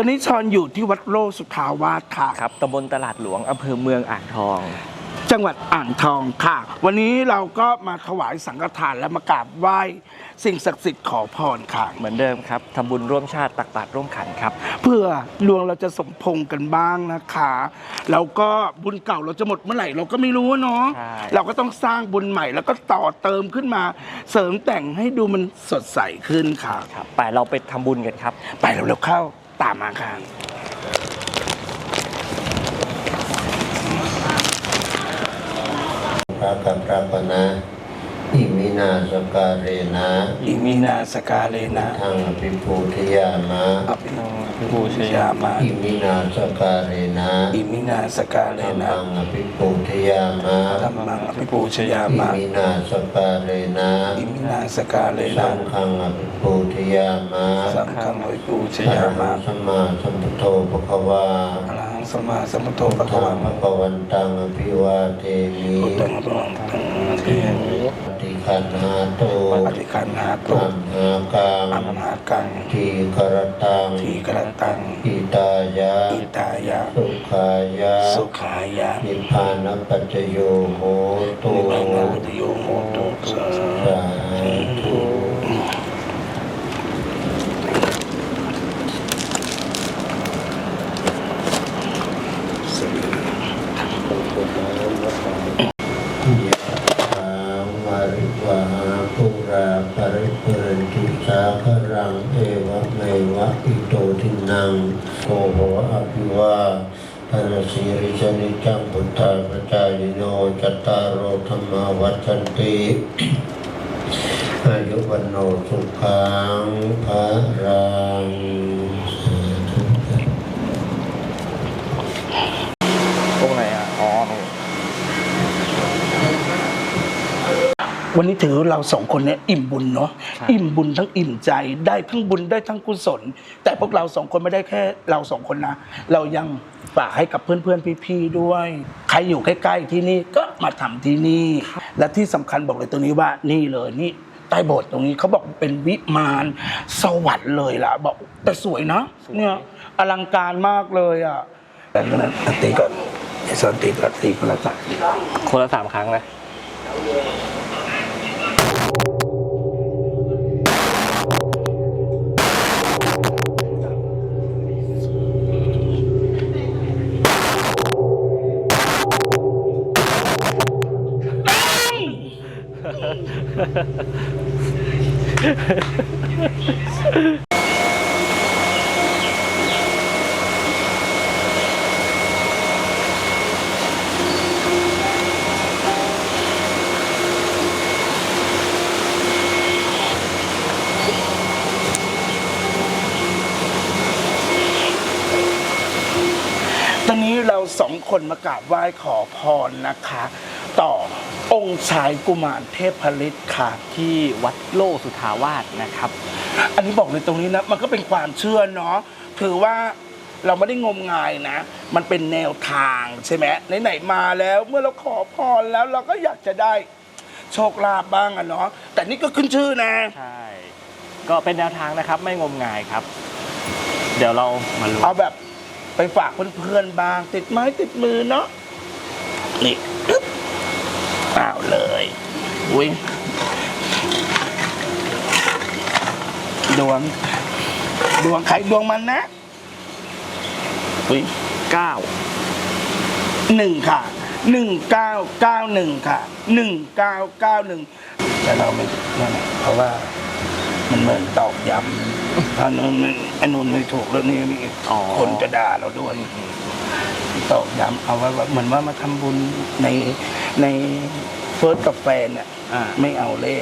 ตอนนี้ชอนอยู่ที่วัดโลสุทธาวาสค่ะครับตำบลตลาดหลวงอำเภอเมืองอ่างทอง จังหวัดอ่างทองค่ะ วันนี้เราก็มาถวายสังฆทานและมากราบไหว้สิ่งศักดิ์สิทธิ์ขอพรค่ะ เหมือนเดิมครับทำบุญร่วมชาติตักบาตรร่วมขันครับ เพื่อดวงเราจะสมพงษ์กันบ้างนะคะแล้วก็บุญเก่าเราจะหมดเมื่อไหร่เราก็ไม่รู้เนาะใช่ เราก็ต้องสร้างบุญใหม่ แล้วก็ต่อเติมขึ้นมา เสริมแต่งให้ดูมันสดใสขึ้นค่ะ ครับไปเราไปทำบุญกันครับ ไปเร็วๆเข้า ตามมาค่ะพระกัปปปนะอิมินาสการเรนะอิมินาสกาเลนะทางอภิปูทยามะอภินังบูชยามาอิมินาสการเรนะอิมินาสกาเลธรรนะมังอภิปูทยามะธัมมังอภิปูชยาอิมามินาสการเรนะอิมินาสกาเลสันะงฆังอภิปูทยามะ สังฆังอภิปูชอะยาระหัมางสัมมาสัมพุทโธภควาอรหังสัมมาสัมพุทโธพุปะทคะธัวะงภควันตังอภิวาเทมิพุทธังพระองค์เทียนปฏิคันหาโตปฏิคันหาตุอัมหากังอัมหากังทีกรตังทีกระตังอิตายะอิตายะสุขายะสุขายะนิพพานปัจจโยโหตุนิพพานาปฏิโยโหตุสาสาธุ ยะถาวา ริวาปุราปริปุรนติสาครังเอวะเมวะอิโตทินังโกโหอภิวาทนสีริสนิจังพุทธาปจายโนจัตตารโอธรรมาวัจันติอายุวันโนสุขังภารังตรงไหนอะ อ๋อนู่น วันนี้ถือเราสองคนเนี่ยอิ่มบุญเนาะอิ่มบุญทั้งอิ่มใจได้ทั้งบุญได้ทั้งกุศล แต่พวกเราสองคนไม่ได้แค่เราสองคนนะ เรายังฝากให้กับเพื่อนๆพี่ๆด้วย ใครอยู่ใกล้ๆที่นี่ก็มาทำที่นี่ และที่สำคัญบอกเลยตรงนี้ว่านี่เลยนี่ใต้โบสถ์ตรงนี้เขาบอกเป็นวิมานสวรรค์เลยล่ะ บอกแต่สวยนะเนี่ยอลังการมากเลยอะแต่ตอนนั้นตีก่อนไอ้สอนตีก่อนตีคนละจักคนละสามครั้งนะ ตอนนี้เราสองคนมากราบไหว้ขอพรนะคะ ต่อ องค์ชายกุมารเทพฤทธิ์ค่ะ ที่วัดโลสุทาวาสนะครับ อันนี้บอกเลยตรงนี้นะ มันก็เป็นความเชื่อเนาะถือว่าเราไม่ได้งมงายนะ มันเป็นแนวทางใช่ไหมไหนๆมาแล้วเมื่อเราขอพรแล้วเราก็อยากจะได้โชคลาภบ้างอะเนาะแต่นี่ก็ขึ้นชื่อนะ ใช่ ก็เป็นแนวทางนะครับไม่งมงายครับ เดี๋ยวเรามาลุ้นเอาแบบไปฝากเพื่อนๆบ้าง ติดไม้ติดมือเนาะนี่ปึ๊บเอาเลย อุ้ยดวง ดวงใครดวงมันนะ อุ้ยเก้าหนึ่งค่ะหนึ่งเก้าเก้าหนึ่งค่ะหนึ่งเก้าเก้าหนึ่งแต่เราไม่นั่นน่ะเพราะว่ามันเหมือนตอกย้ำอันนู้นมันอันนู้นไม่ถูกแล้วนี่มีอ๋อคนจะด่าเราด้วยตอกย้ำเอาไว้ว่าเหมือนว่ามาทำบุญในใน เฟิร์สกับแฟนเนี่ยอ่าไม่เอาเลข